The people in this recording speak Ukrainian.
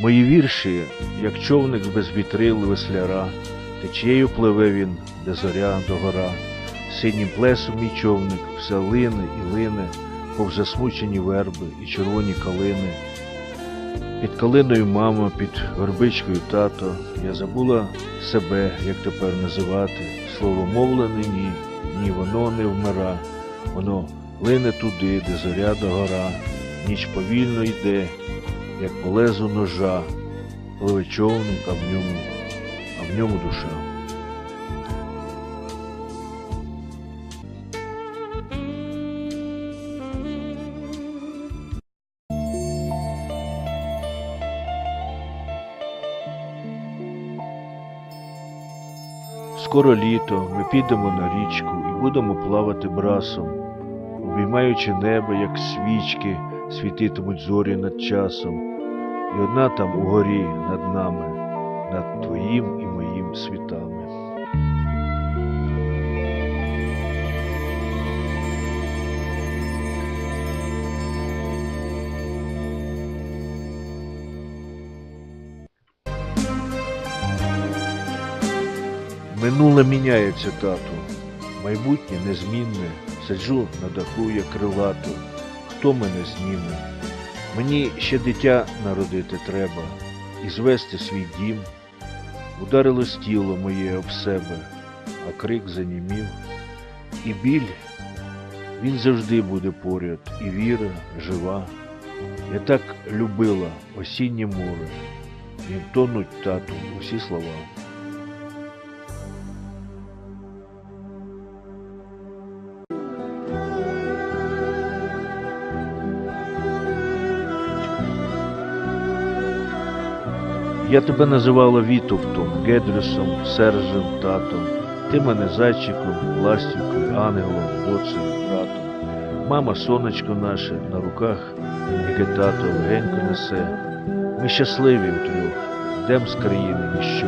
Мої вірші, як човник без вітрил весляра, течією пливе він, де зоря до гора. Синім плесом мій човник все лине і лине, повз засмучені верби і червоні калини. Під калиною мама, під горбичкою тато, я забула себе, як тепер називати. Слово мовлене ні, ні, воно не вмира, воно лине туди, де зоря до гора, ніч повільно йде, як по лезу ножа, пливе човник, а в ньому, а в ньому душа. Скоро літо, ми підемо на річку і будемо плавати брасом, обіймаючи небо, як свічки, світитимуть зорі над часом, і одна там угорі над нами, над твоїм і моїм світами. Минуле міняється, тату, майбутнє незмінне, сиджу на даху, як крилато, хто мене зніме? Мені ще дитя народити треба і звести свій дім. Ударилось тіло моє об себе, а крик занімів. І біль, він завжди буде поряд, і віра жива. Я так любила осіннє море, і тонуть тату усі слова. Я тебе називала Вітовтом, Гедрюсом, Сержем, татом. Ти мене зайчиком, ластівкою, ангелом, доцею, братом. Мама сонечко наше на руках, яке тато легенько несе. Ми щасливі втрьох, йдем з країни ніщо.